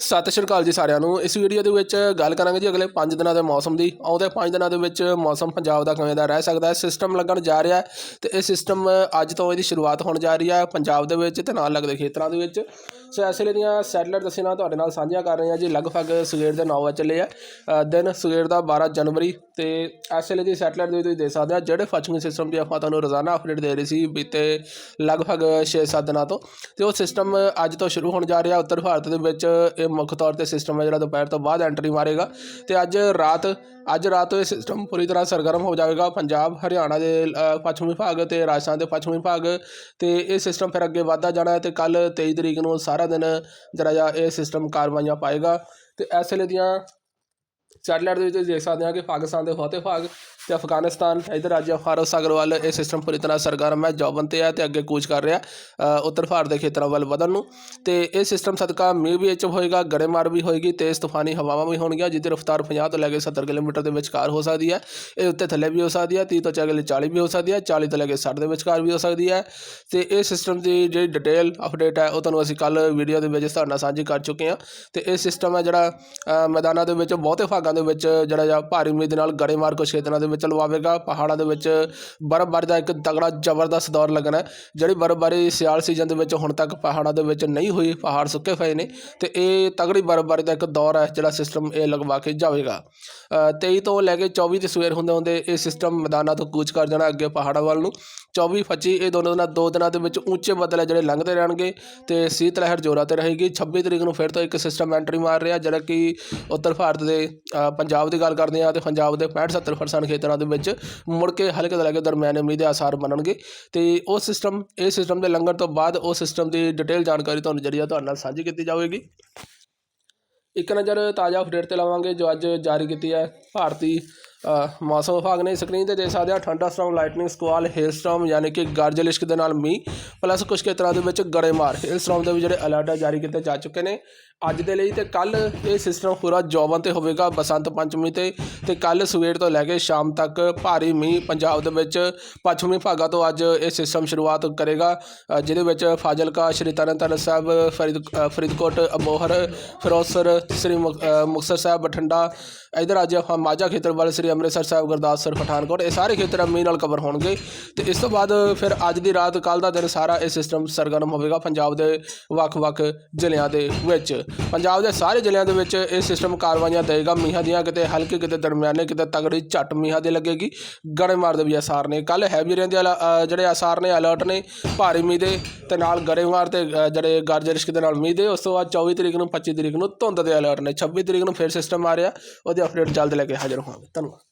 ਸਤਿ ਸ਼੍ਰੀ ਅਕਾਲ ਜੀ ਸਾਰਿਆਂ ਨੂੰ। ਇਸ ਵੀਡੀਓ ਦੇ ਵਿੱਚ ਗੱਲ ਕਰਾਂਗੇ ਜੀ ਅਗਲੇ 5 ਦਿਨਾਂ ਦੇ ਮੌਸਮ ਦੀ। ਆਉਂਦੇ 5 ਦਿਨਾਂ ਦੇ ਵਿੱਚ ਮੌਸਮ ਪੰਜਾਬ ਦਾ ਕਿਵੇਂ ਦਾ ਰਹਿ ਸਕਦਾ ਹੈ ਸਿਸਟਮ ਲੱਗਣ ਜਾ ਰਿਹਾ ਹੈ ਤੇ ਇਹ ਸਿਸਟਮ ਅੱਜ ਤੋਂ ਇਹਦੀ ਸ਼ੁਰੂਆਤ ਹੋਣ ਜਾ ਰਹੀ ਹੈ ਪੰਜਾਬ ਦੇ ਵਿੱਚ ਤੇ ਨਾਲ ਲੱਗਦੇ ਖੇਤਰਾਂ ਦੇ ਵਿੱਚ। ਸੋ ਇਸ ਵੇਲੇ ਦੀਆਂ ਸੈਟਲਾਈਟ ਦੱਸਣਾ ਤੁਹਾਡੇ ਨਾਲ ਸਾਂਝੀਆਂ ਕਰ ਰਹੇ ਹਾਂ ਜੀ। ਲਗਭਗ ਸਵੇਰ ਦੇ 9 ਵਜੇ ਚੱਲੇ ਆ। ਦਿਨ ਸਵੇਰ ਦਾ 12 ਜਨਵਰੀ ਤੇ ਇਸ ਵੇਲੇ ਦੀ ਸੈਟਲਾਈਟ ਦੇ ਤੁਸੀਂ ਦੇਖ ਸਕਦੇ ਆ ਜਿਹੜੇ ਪੱਛਮੀ ਸਿਸਟਮ ਦੀ ਆਪਾਂ ਤੁਹਾਨੂੰ ਰੋਜ਼ਾਨਾ ਅਪਡੇਟ ਦੇ ਰਹੀ ਸੀ ਬੀਤੇ ਲਗਭਗ 6-7 ਦਿਨਾਂ ਤੋਂ। ਤੇ ਉਹ ਸਿਸਟਮ ਅੱਜ ਤੋਂ ਸ਼ੁਰੂ ਹੋਣ ਜਾ ਰਿਹਾ ਉੱਤਰ ਭਾਰਤ ਦੇ ਵਿੱਚ ਇਹ ਮੁੱਖ ਤੌਰ ਤੇ ਸਿਸਟਮ ਹੈ ਜਿਹੜਾ ਦੁਪਹਿਰ ਤੋਂ ਬਾਅਦ ਐਂਟਰੀ ਮਾਰੇਗਾ ਤੇ ਅੱਜ ਰਾਤ ਅੱਜ ਰਾਤ ਤੋਂ ਇਹ ਸਿਸਟਮ ਪੂਰੀ ਤਰ੍ਹਾਂ ਸਰਗਰਮ ਹੋ ਜਾਵੇਗਾ। ਪੰਜਾਬ, ਹਰਿਆਣਾ ਦੇ ਪੱਛਮੀ ਭਾਗ ਤੇ ਰਾਜਸਥਾਨ ਦੇ ਪੱਛਮੀ ਭਾਗ ਤੇ ਇਹ ਸਿਸਟਮ ਫਿਰ ਅੱਗੇ ਵਧਦਾ ਜਾਣਾ ਹੈ ਤੇ ਕੱਲ 23 ਤਰੀਕ ਨੂੰ ਸਾਰਾ ਦਿਨ ਜਿਹੜਾ ਜਾ ਇਹ ਸਿਸਟਮ ਕਾਰਵਾਈਆਂ ਪਾਏਗਾ। ਤੇ ਇਸ ਵੇਲੇ ਦੀਆਂ ਸੈਟਲਾਈਟ ਦੇ ਵਿੱਚ ਦੇਖ ਸਕਦੇ ਹਾਂ ਕਿ ਪਾਕਿਸਤਾਨ ਦੇ ਬਹੁਤੇ ਭਾਗ ਤੇ ਅਫਗਾਨਿਸਤਾਨ, ਇਧਰ ਰਾਜ ਫਾਰੋ ਸਾਗਰ ਵੱਲ ਇਹ ਸਿਸਟਮ ਪੂਰੀ ਤਰ੍ਹਾਂ ਸਰਗਰਮ ਹੈ, ਜੌਬਨ ਤੇ ਹੈ ਤੇ ਅੱਗੇ ਕੂਚ ਕਰ ਰਿਹਾ ਉੱਤਰ ਭਾਰਤ ਦੇ ਖੇਤਰਾਂ ਵੱਲ ਵਧਣ ਨੂੰ। ਤੇ ਇਹ ਸਿਸਟਮ ਸਦਕਾ ਮੀਂਹ ਵੀ ਇਹ 'ਚ ਹੋਏਗਾ, ਗੜੇਮਾਰ ਵੀ ਹੋਏਗੀ, ਤੇਜ਼ ਤੂਫਾਨੀ ਹਵਾਵਾਂ ਵੀ ਹੋਣਗੀਆਂ ਜਿਹਦੀ ਰਫ਼ਤਾਰ 50 ਤੋਂ ਲੈ ਕੇ 70 ਕਿਲੋਮੀਟਰ ਦੇ ਵਿਚਕਾਰ ਹੋ ਸਕਦੀ ਹੈ। ਇਹ ਉੱਤੇ ਥੱਲੇ ਵੀ ਹੋ ਸਕਦੀ ਹੈ 30 ਤੋਂ ਚੱਲ ਕੇ 40 ਵੀ ਹੋ ਸਕਦੀ ਹੈ 40 ਤੋਂ ਲੈ ਕੇ 60 ਦੇ ਵਿਚਕਾਰ ਵੀ ਹੋ ਸਕਦੀ ਹੈ। ਤੇ ਇਹ ਸਿਸਟਮ ਦੀ ਜਿਹੜੀ ਡਿਟੇਲ ਅਪਡੇਟ ਹੈ, ਉਹ ਤੁਹਾਨੂੰ ਅਸੀਂ ਕੱਲ ਵੀਡੀਓ ਦੇ ਵਿੱਚ ਤੁਹਾਡੇ ਨਾਲ ਸਾਂਝੀ ਕਰ ਚੁੱਕੇ ਹਾਂ। ਤੇ ਇਹ ਸਿਸਟਮ ਹੈ ਜਿਹੜਾ ਮੈਦਾਨਾਂ ਦੇ ਵਿੱਚ, ਬਹੁਤੇ ਭਾਗਾਂ ਦੇ ਵਿੱਚ, ਜਿਹੜਾ ਜਾਂ ਭਾਰੀ ਮੀਂਹ ਦੇ ਨਾਲ ਗੜੇਮਾਰ ਕੁਛ ਖੇਤਰਾਂ ਦੇ ਵਿੱਚ ਚਲਵਾਵੇਗਾ। ਪਹਾੜਾਂ ਦੇ ਵਿੱਚ ਬਰਫ਼ਬਾਰੀ ਦਾ ਇੱਕ ਤਗੜਾ ਜ਼ਬਰਦਸਤ ਦੌਰ ਲੱਗਣਾ ਜਿਹੜੀ ਬਰਫ਼ਬਾਰੀ ਸਿਆਲ ਸੀਜ਼ਨ ਦੇ ਵਿੱਚ ਹੁਣ ਤੱਕ ਪਹਾੜਾਂ ਦੇ ਵਿੱਚ ਨਹੀਂ ਹੋਈ ਪਹਾੜ ਸੁੱਕੇ ਪਏ ਨੇ ਤੇ ਇਹ ਤਗੜੀ ਬਰਫ਼ਬਾਰੀ ਦਾ ਇੱਕ ਦੌਰ ਹੈ ਜਿਹੜਾ ਸਿਸਟਮ ਇਹ ਲਗਵਾ ਕੇ ਜਾਵੇਗਾ। ਅ, 23 ਤੋਂ ਲੈ ਕੇ 24 ਦੇ ਸਵੇਰ ਹੁੰਦੇ ਹੁੰਦੇ ਇਹ ਸਿਸਟਮ ਮੈਦਾਨਾਂ ਤੋਂ ਕੂਚ ਕਰ ਜਾਣਾ ਅੱਗੇ ਪਹਾੜਾਂ ਵੱਲ ਨੂੰ। 24 25 ਇਹ ਦੋਨੋਂ ਦਿਨਾਂ ਦੋ ਦਿਨਾਂ ਦੇ ਵਿੱਚ ਉੱਚੇ ਬੱਦਲ ਹੈ ਜਿਹੜੇ ਲੰਘਦੇ ਰਹਿਣਗੇ ਤੇ ਸੀਤ ਲਹਿਰ ਜ਼ੋਰਾਂ ਤੇ ਰਹੇਗੀ। 26 ਤਰੀਕ ਨੂੰ ਫਿਰ ਤੋਂ ਇੱਕ ਸਿਸਟਮ ਐਂਟਰੀ ਮਾਰ ਰਿਹਾ, ਜਿਹੜਾ ਕਿ ਉੱਤਰ ਭਾਰਤ ਦੇ ਪੰਜਾਬ ਦੀ ਗੱਲ ਕਰਦੇ ਹਾਂ ਤੇ ਪੰਜਾਬ ਦੇ 65 70% ਖੇਤਰਾਂ ਦੇ ਵਿੱਚ ਮੁੜ ਕੇ ਹਲਕੇ ਤੋਂ ਲੈ ਕੇ ਦਰਮਿਆਨੇ ਮੀਂਹ ਦੇ ਆਸਾਰ ਬਣਨਗੇ। ਤੇ ਉਹ ਸਿਸਟਮ ਇਹ ਸਿਸਟਮ ਦੇ ਲੰਘਣ ਤੋਂ ਬਾਅਦ ਉਹ ਸਿਸਟਮ ਦੀ ਡਿਟੇਲ ਜਾਣਕਾਰੀ ਤੁਹਾਨੂੰ ਜਿਹੜੀ ਆ ਤੁਹਾਡੇ ਨਾਲ ਸਾਂਝੀ ਕੀਤੀ ਜਾਵੇਗੀ। ਇੱਕ ਨਜ਼ਰ ਤਾਜ਼ਾ ਅਪਡੇਟ ਤੇ ਲਾਵਾਂਗੇ ਜੋ ਅੱਜ ਜਾਰੀ ਕੀਤੀ ਹੈ ਭਾਰਤੀ ਮੌਸਮ ਵਿਭਾਗ ਨੇ ਸਕਰੀਨ ਤੇ ਦੇ ਸਕਦੇ ਆ ਠੰਡਾ storm lightning squall hail storm ਯਾਨੀ ਕਿ ਗਰਜ ਲਿਸ਼ਕ ਦੇ ਨਾਲ ਮੀਂਹ ਪਲੱਸ ਕੁਝ ਖੇਤਰਾਂ ਦੇ ਵਿੱਚ ਗੜੇਮਾਰ ਹੇਲ ਸਟਾਰਮ ਦੇ ਵੀ ਜਿਹੜੇ ਅਲਰਟ ਜਾਰੀ ਕੀਤੇ ਜਾ ਚੁੱਕੇ ਨੇ। ਅੱਜ ਦੇ ਲਈ ਤੇ ਕੱਲ ਇਹ ਸਿਸਟਮ ਪੂਰਾ ਜੌਬਨ ਤੇ ਹੋਵੇਗਾ ਬਸੰਤ ਪੰਚਮੀ ਤੇ ਤੇ ਕੱਲ ਸਵੇਰ ਤੋਂ ਲੈ ਕੇ ਸ਼ਾਮ ਤੱਕ ਭਾਰੀ ਮੀਂਹ ਪੰਜਾਬ ਦੇ ਵਿੱਚ ਪੱਛਮੀ ਭਾਗਾਂ ਤੋਂ ਅੱਜ ਇਹ ਸਿਸਟਮ ਸ਼ੁਰੂਆਤ ਕਰੇਗਾ ਅ, ਜਿਹਦੇ ਵਿੱਚ ਫਾਜ਼ਿਲਕਾ ਸ਼੍ਰੀ ਤਰਨਤਾਰਨ ਸਾਹਿਬ ਫਰੀਦ ਅ, ਫਰੀਦਕੋਟ ਅਬੋਹਰ ਫਿਰੋਜ਼ਸਰ ਸ੍ਰੀ ਮੁਕ- ਅ, ਮੁਕਤਸਰ ਸਾਹਿਬ ਬਠਿੰਡਾ ਇਧਰ ਅੱਜ ਆਪਾਂ ਮਾਝਾ ਖੇਤਰ ਵੱਲ ਸ੍ਰੀ ਅੰਮ੍ਰਿਤਸਰ ਸਾਹਿਬ ਗੁਰਦਾਸਪੁਰ ਪਠਾਨਕੋਟ ਇਹ ਸਾਰੇ ਖੇਤਰ ਮੀਂਹ ਨਾਲ ਕਵਰ ਹੋਣਗੇ। ਤੇ ਇਸ ਤੋਂ ਬਾਅਦ ਫਿਰ ਅੱਜ ਦੀ ਰਾਤ ਕੱਲ ਦਾ ਦਿਨ ਸਾਰਾ ਇਹ ਸਿਸਟਮ ਸਰਗਰਮ ਹੋਵੇਗਾ ਪੰਜਾਬ ਦੇ ਵੱਖ-ਵੱਖ ਜ਼ਿਲ੍ਹਿਆਂ ਦੇ ਵਿੱਚ। ਪੰਜਾਬ ਦੇ ਸਾਰੇ ਜ਼ਿਲ੍ਹਿਆਂ ਦੇ ਵਿੱਚ ਇਹ ਸਿਸਟਮ ਕਾਰਵਾਈਆਂ ਦੇਗਾ ਮੀਂਹਾਂ ਦੀਆਂ ਕਿਤੇ ਹਲਕੀ, ਕਿਤੇ ਦਰਮਿਆਨੇ, ਕਿਤੇ ਤਗੜੀ ਝੱਟ ਮੀਂਹਾਂ ਦੇ ਲੱਗੇਗੀ। ਗੜੇਮਾਰ ਦੇ ਵੀ ਅਸਾਰ ਨੇ। ਕੱਲ ਹੈਵੀ ਰੇਨ ਦੇ ਜਿਹੜੇ ਅਸਾਰ ਨੇ ਅਲਰਟ ਨੇ, ਭਾਰੀ ਮੀਂਹ ਦੇ ਤੇ ਨਾਲ ਗੜੇਮਾਰ ਤੇ ਜਿਹੜੇ ਗਰਜਰਿਸ਼ ਦੇ ਨਾਲ ਮੀਂਹ ਦੇ, ਉਸ ਤੋਂ ਬਾਅਦ 24 ਤਰੀਕ ਨੂੰ 25 ਤਰੀਕ ਨੂੰ ਧੁੰਦ ਦੇ ਅਲਰਟ ਨੇ। 26 ਤਰੀਕ ਨੂੰ ਫਿਰ ਸਿਸਟਮ ਆ ਰਿਹਾ। ਉਹਦੀ ਅਪਡੇਟ ਜਲਦ ਲੈ ਕੇ ਹਾਜ਼ਰ ਹੋਵਾਂਗੇ। ਧੰਨਵਾਦ।